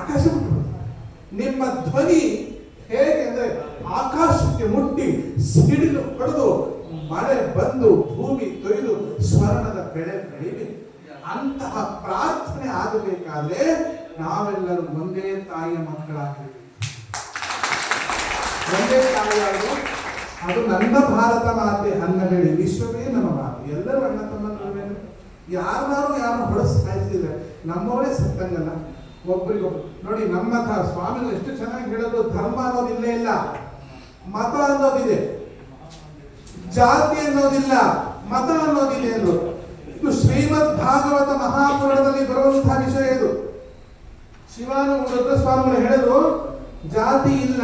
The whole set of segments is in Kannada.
ಆಕಾಶ. ನಿಮ್ಮ ಧ್ವನಿ ಹೇಗೆ ಅಂದ್ರೆ ಆಕಾಶಕ್ಕೆ ಮುಟ್ಟಿ ಸಿಡಿಲು ಹೊಡೆದು ಮಳೆ ಬಂದು ಭೂಮಿ ತೊಯ್ದು ಸ್ವರ್ಣದ ಬೆಳೆ ಬೆಳಿಬೇಕು ಅಂತಹ ಪ್ರಾರ್ಥನೆ ಆಗಬೇಕಾದ್ರೆ ನಾವೆಲ್ಲರೂ ಒಂದೇ ತಾಯಿಯ ಮಕ್ಕಳಾಗಿರ್ಬೇಕು. ಒಂದೇ ತಾಯಿಯಾಗಿ ಅದು ನನ್ನ ಭಾರತ ಮಾತೆ ಅನ್ನಬೇಡಿ. ವಿಶ್ವವೇ ನಮ್ಮ ಮಾತೆ. ಎಲ್ಲರೂ ಅಣ್ಣ ತಮ್ಮಂದಿರು ಯಾರನ್ನಾರು ಯಾರು ಹೊಡೆಸ್ ಸಾಯಿಸಿದ್ರೆ ನಮ್ಮವರೇ ಸತ್ತಂಗಲ್ಲ ಒಬ್ರಿಗೊಬ್ರು. ನೋಡಿ, ನಮ್ಮ ಮತ ಸ್ವಾಮಿಗಳು ಎಷ್ಟು ಚೆನ್ನಾಗಿ ಹೇಳೋದು, ಧರ್ಮ ಅನ್ನೋದಿಲ್ಲೇ ಇಲ್ಲ ಮತ ಅನ್ನೋದಿದೆ ಜಾತಿ ಅನ್ನೋದಿಲ್ಲ ಮತ ಅನ್ನೋದಿದೆ ಎಂದು. ಇದು ಶ್ರೀಮದ್ ಭಾಗವತ ಮಹಾಪುರಾಣದಲ್ಲಿ ಬರುವಂತಹ ವಿಷಯ ಇದು. ಶಿವಾನು ಸ್ವಾಮಿಗಳು ಹೇಳಿದ್ರು, ಜಾತಿ ಇಲ್ಲ,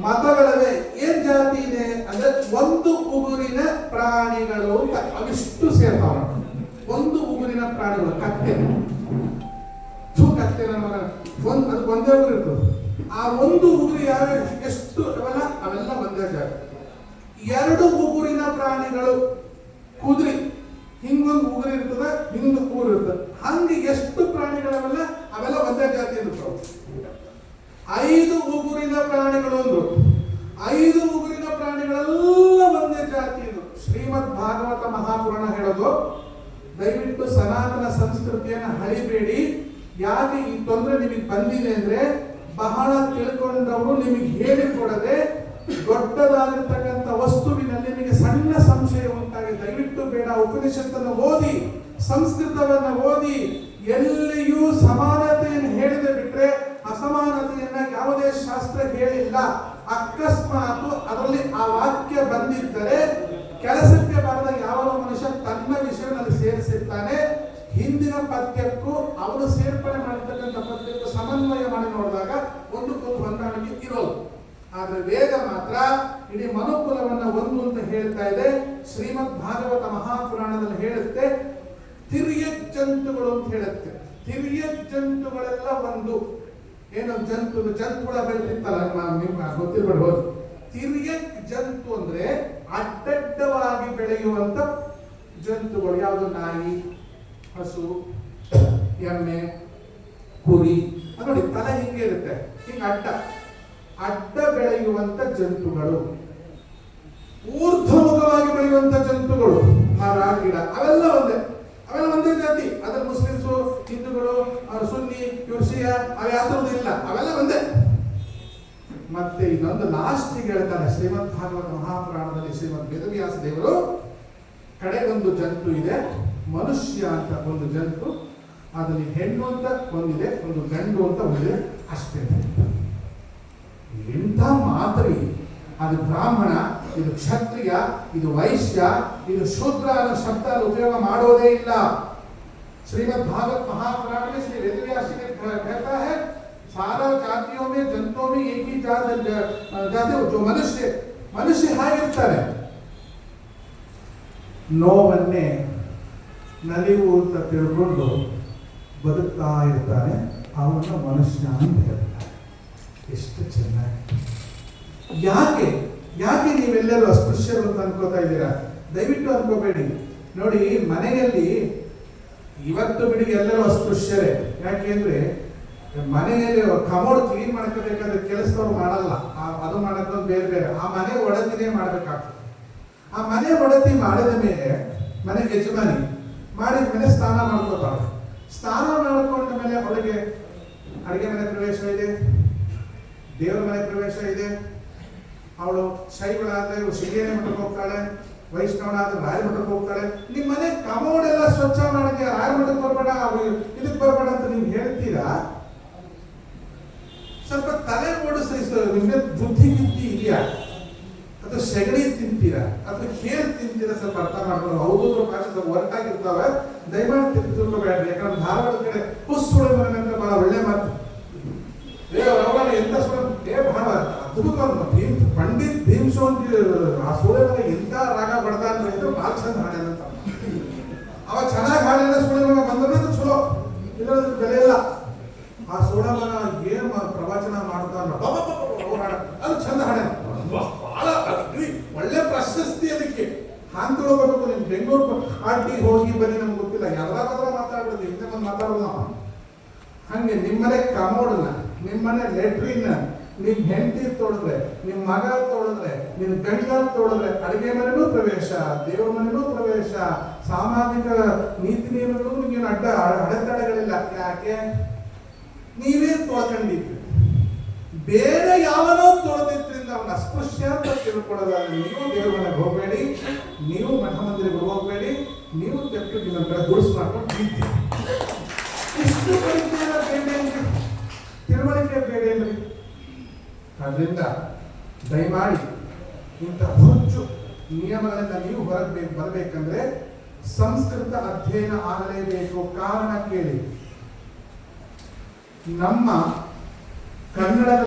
ಮತಗಳವೆ. ಏನ್ ಜಾತಿ ಇದೆ? ಅಂದ್ರೆ ಒಂದು ಉಗುರಿನ ಪ್ರಾಣಿಗಳು ಅಂತ. ಅವಿಷ್ಟು ಸೇರ್ತಾವ ಒಂದು ಉಗುರಿನ ಪ್ರಾಣಿಗಳು, ಕತ್ತೆ. ಕತ್ತೆ. ಒಂದ್ ಅದು ಒಂದೇ ಉಗುರು ಇರ್ತದೆ. ಆ ಒಂದು ಉಗುರು ಯಾವ ಎಷ್ಟು ಅವೆಲ್ಲ? ಅವೆಲ್ಲ ಒಂದೇ ಜಾಗ. ಎರಡು ಉಗುರಿನ ಪ್ರಾಣಿಗಳು ಕುದುರೆ. ಹಿಂಗೊಂದು ಉಗುರು ಇರ್ತದೆ ಹಿಂಗೊಂದು ಉಗುರು ಇರ್ತದೆ. ಹಂಗೆ ಎಷ್ಟು ಪ್ರಾಣಿಗಳವೆಲ್ಲ, ಅವೆಲ್ಲ ಒಂದೇ ಜಾತಿ ಇರ್ತವೆ ಐದು ಉಗುರಿನ ಪ್ರಾಣಿಗಳು ಅಂದ್ರು. ಐದು ಉಗುರಿನ ಪ್ರಾಣಿಗಳೆಲ್ಲ ಒಂದೇ ಜಾತಿ ಇದು ಶ್ರೀಮದ್ ಭಾಗವತ ಮಹಾಪುರಾಣ ಹೇಳೋದು ದಯವಿಟ್ಟು ಸನಾತನ ಸಂಸ್ಕೃತಿಯನ್ನು ಹಳಿಬೇಡಿ. ಯಾಕೆ ಈ ತೊಂದರೆ ನಿಮಗೆ ಬಂದಿದೆ ಅಂದ್ರೆ ಬಹಳ ತಿಳ್ಕೊಂಡವರು ನಿಮಗೆ ಹೇಳಿಕೊಡದೆ ದೊಡ್ಡದಾಗಿರ್ತಕ್ಕಂಥ ವಸ್ತುವಿನಲ್ಲಿ ನಿಮಗೆ ಸಣ್ಣ ಸಂಶಯ ಉಂಟಾಗಿ ದಯವಿಟ್ಟು ಬೇಡ, ಉಪನಿಷತ್ತನ್ನು ಓದಿ, ಸಂಸ್ಕೃತವನ್ನ ಓದಿ, ಎಲ್ಲಿಯೂ ಸಮಾನತೆಯನ್ನು ಹೇಳಿದೆ ಬಿಟ್ರೆ ಅಸಮಾನತೆಯನ್ನ ಯಾವುದೇ ಶಾಸ್ತ್ರ ಹೇಳಿಲ್ಲ. ಅಕಸ್ಮಾತ್ ಅದರಲ್ಲಿ ಆ ವಾಕ್ಯ ಬಂದಿದ್ದರೆ ಅವನು ಸೇರ್ಪಡೆ ಮಾಡಿರ್ತಕ್ಕಂಥ ಪ್ರತಿಯೊಂದು ಸಮನ್ವಯ ಮಾಡಿ ನೋಡಿದಾಗ ಒಂದಕ್ಕೊಂದು ಹೊಂದಾಣಿಕೆ ಇರೋದು. ಆದರೆ ವೇದ ಮಾತ್ರ ಇಡೀ ಮನುಕುಲವನ್ನ ಒಂದು ಅಂತ ಹೇಳ್ತಾ ಇದೆ. ಶ್ರೀಮದ್ ಭಾಗವತ ಮಹಾಪುರಾಣದಲ್ಲಿ ಹೇಳುತ್ತೆ ತಿರ್ಯ ಜಂತುಗಳು ಅಂತ ಹೇಳುತ್ತೆ. ತಿರ್ಯ ಜಂತುಗಳೆಲ್ಲ ಒಂದು. ಏನೋ ಜಂತು ಜಂತುಗಳ ಬೆಳೆದಿತ್ತಲ್ಲ ನಿಮ್ಮ ಗೊತ್ತಿರ್ಬಿಡ್ಬೋದು ತಿರ್ಯಕ್ ಜಂತು ಅಂದ್ರೆ ಅಡ್ಡಡ್ಡವಾಗಿ ಬೆಳೆಯುವಂತ ಜಂತುಗಳು. ಯಾವುದು ನಾಯಿ, ಹಸು ಎಮ್ಮೆ, ಕುರಿ ನೋಡಿ, ತಲೆ ಹಿಂಗೆ ಇರುತ್ತೆ. ಹಿಂಗೆ ಅಡ್ಡ. ಅಡ್ಡ ಬೆಳೆಯುವಂತ ಜಂತುಗಳು. ಊರ್ಧ್ವಮುಖವಾಗಿ ಬೆಳೆಯುವಂತ ಜಂತುಗಳು. ಮರ, ಗಿಡ, ಅವೆಲ್ಲ ಒಂದೇ. ಅವೆಲ್ಲ ಒಂದೇ ಜಾತಿ. ಅದ್ರ ಮುಸ್ಲಿಮ್ಸು, ಹಿಂದೂಗಳು, ಅವ್ರ ಸುನ್ನಿ ಶಿಯಾ ಇಲ್ಲ. ಅವೆಲ್ಲ ಒಂದೇ. ಮತ್ತೆ ಇನ್ನೊಂದು ಲಾಸ್ಟಿಗೆ ಹೇಳ್ತಾರೆ ಶ್ರೀಮದ್ ಭಾಗವತ ಮಹಾಪುರಾಣದಲ್ಲಿ ಶ್ರೀಮದ್ ವೇದವ್ಯಾಸ ದೇವರು ಕಡೆಗೊಂದು ಜಂತು ಇದೆ, ಮನುಷ್ಯ ಅಂತ ಒಂದು ಜಂತು ಅದರಲ್ಲಿ ಹೆಣ್ಣು ಅಂತ ಒಂದಿದೆ ಒಂದು ಗಂಡು ಅಂತ ಒಂದಿದೆ ಅಷ್ಟೇ ಎಂಥ ಮಾತ್ರಿ ಅದು ಬ್ರಾಹ್ಮಣ ಇದು ಕ್ಷತ್ರಿಯ ಇದು ವೈಶ್ಯ ಇದು ಶೂದ್ರ ಅನ್ನೋ ಶಬ್ದ ಅಲ್ಲಿ ಉಪಯೋಗ ಮಾಡೋದೇ ಇಲ್ಲ श्रीमद् भागवत महापुराण में श्री वेदव्यास जी ने कहता है सारा जातियों में जंतुओं में एक ही जात जाते जो मनुष्य ಮನುಷ್ಯ ಹಾಗಿರ್ತಾರೆ ನೋವನ್ನೇ ನಲಿವು ಅಂತ ತಿಳ್ಕೊಂಡು ಬದುಕ್ತಾ ಇರ್ತಾನೆ ಅವನ ಮನುಷ್ಯ ಅಂತ ಹೇಳ್ತಾರೆ ಎಷ್ಟು ಚೆನ್ನಾಗಿ. ಯಾಕೆ? ಯಾಕೆ ನೀವೆಲ್ಲರೂ ಅಸ್ಪೃಶ್ಯರು ಅಂತ ಅನ್ಕೋತಾ ಇದ್ದೀರಾ? ದಯವಿಟ್ಟು ಅನ್ಕೋಬೇಡಿ. ನೋಡಿ, ಮನೆಯಲ್ಲಿ ಇವತ್ತು ಬಿಡಿ ಎಲ್ಲರೂ ಅಸ್ಪೃಶ್ಯರೇ. ಯಾಕೆಂದ್ರೆ ಮನೆಯಲ್ಲಿ ಕಮೋಡ್ ಕ್ಲೀನ್ ಮಾಡ್ಕೋಬೇಕಾದ್ರೆ ಕೆಲಸದವ್ರು ಮಾಡಲ್ಲ. ಅದು ಮಾಡೋದು ಬೇರೆ ಬೇರೆ. ಆ ಮನೆ ಒಡತಿನೇ ಮಾಡ್ಬೇಕಾಗ್ತದೆ. ಆ ಮನೆ ಒಡತಿ ಮಾಡಿದ ಮೇಲೆ ಮನೆ ಯಜಮಾನಿ ಮಾಡಿದ ಮೇಲೆ ಸ್ನಾನ ಮಾಡ್ಕೋತಾಳೆ. ಸ್ನಾನ ಅಡಿಗೆ ಮನೆ ಪ್ರವೇಶ ಇದೆ, ದೇವರ ಮನೆ ಪ್ರವೇಶ ಇದೆ. ಅವಳು ಶೈಗಳಾದ್ರೆ ಶಿಗೇನೆ ಮಠಕ್ಕೆ ಹೋಗ್ತಾಳೆ ವೈಷ್ಣವನಾದ್ರೆ ರಾಯ ಮಠಕ್ಕೆ ಹೋಗ್ತಾಳೆ. ನಿಮ್ಮ ಮನೆ ಎಲ್ಲ ಸ್ವಚ್ಛ ಮಾಡಕ್ಕೆ ರಾಯ ಮಠಕ್ಕೆ ಬರ್ಬೇಡ ಇದಕ್ಕೆ ಬರ್ಬೇಡ ಅಂತ ನೀವು ಹೇಳ್ತೀರಾ? ಸ್ವಲ್ಪ ತಲೆ ಓಡಿಸ್ರಿ ಸರ್ ನಿಮ್ಗೆ ಬುದ್ಧಿ ಬುದ್ಧಿ ಇದೆಯಾ? ಅದು ಸೆಗಣಿ ತಿಂತೀರಾ? ಅದು ಹೇರ್ ತಿಂತೀರಾ? ಸ್ವಲ್ಪ ಅರ್ಥ ಮಾಡ್ಕೊಂಡು ಹೌದು ಭಾಷೆ ಸ್ವಲ್ಪ ಹೊರಟಾಗಿರ್ತಾವೆ ದಯಮಾಡಿ ತಿಳ್ಕೊಬೇಡ್ರಿ. ಯಾಕಂದ್ರೆ ಧಾರವಾಡ ಕಡೆ ಹುಸ್ಸುಳಿ ಮನೆ ಒಳ್ಳೆ ಮಾತು. ಅವರ ಎಂತ ಏ ಭಾವ ಅದ್ಭುತ ಭೀಮ್ ಪಂಡಿತ್ ಭೀಮ್ಸು ಅಂತ ಆ ಸೂಳೆ ಮಗ ಎಂತ ರಾಗ ಬಡ್ದ ಅಂದ್ರೆ ಭಾಳ ಚಂದ ಹಾಡ್ಯಾನ ಅಂತ. ಅವ ಚೆನ್ನಾಗಿ ಹಾಡಿದ ಸೂಳೆ ಮಗ ಬಂದ್ರೆ ಚಲೋ. ಇಲ್ಲದ್ರೆ ಬೆಲೆ ಇಲ್ಲ. ಆ ಸೋಳ ಮಗ ಏನ್ ಪ್ರವಚನ ಮಾಡ್ತಾನ ಅದು ಚಂದ ಹಾಡ್ಯಾನ. ಬಹಳ ಒಳ್ಳೆ ಪ್ರಶಸ್ತಿ ಅದಕ್ಕೆ. ಹಾಂಗ್ ತಿಳ್ಕೊಬೇಕು ನಿಮ್ ಬೆಂಗಳೂರು ಆಟಿ ಹೋಗಿ ಬನ್ನಿ ನಮ್ಗೆ ಗೊತ್ತಿಲ್ಲ. ಯಾವ್ದಾರ ಮಾತಾಡ್ಬಿಡ್ತೀವಿ ಹಿಂದೆ ಬಂದು ಮಾತಾಡೋದು ಹಂಗೆ ನಿಮ್ಮನೆ ಕಮೋಡ್ನ ನಿಮ್ಮನೆ ಲೆಟ್ರಿನ್ ನಿಮ್ ಹೆಂಡತಿ ತೊಳೆದ್ರೆ, ನಿಮ್ ಮಗ ತೊಳೆದ್ರೆ, ನಿಮ್ ಗಂಡ ತೊಳೆದ್ರೆ ಅಡುಗೆ ಮನೆಗೂ ಪ್ರವೇಶ, ದೇವ್ರ ಮನೆಗೂ ಪ್ರವೇಶ, ಸಾಮಾಜಿಕ ನೀತಿ ನಿಯಮಗಳು ನಿಮ್ಗೇನು ಅಡ್ಡ ಅಡೆತಡೆಗಳಿಲ್ಲ. ಯಾಕೆ? ನೀವೇ ತೊಳ್ಕೊಂಡಿದ್ರಿ ಬೇರೆ ಯಾವನೋ ತೊಳೆದಿದ್ರಿಂದ ಅವನ ಅಸ್ಪೃಶ್ಯ ಅಂತ ತಿಳ್ಕೊಳ್ಳೋದಾದ್ರೆ ನೀವು ದೇವ್ರ ಮನೆಗೆ ಹೋಗಬೇಡಿ, ನೀವು ಮಠ ಮಂದಿರಿಗೆ ಹೋಗಬೇಡಿ, ನೀವು ತೆಪ್ಪು ನಿಮ್ಮ ಕಡೆ ಮಾಡ್ಕೊಂಡು ಇಷ್ಟು ತಿಳುವಳಿಕೆ ಇಲ್ಲರಿ ಅದರಿಂದ ದಯಮಾಡಿ ಇಂಥ ಹುಚ್ಚು ನಿಯಮಗಳಿಂದ ನೀವು ಹೊರಬೇಕು ಬರಬೇಕಂದ್ರೆ ಸಂಸ್ಕೃತ ಅಧ್ಯಯನ ಆಗಲೇಬೇಕು. ಕಾರಣ ಕೇಳಿ. ನಮ್ಮ ಕನ್ನಡದ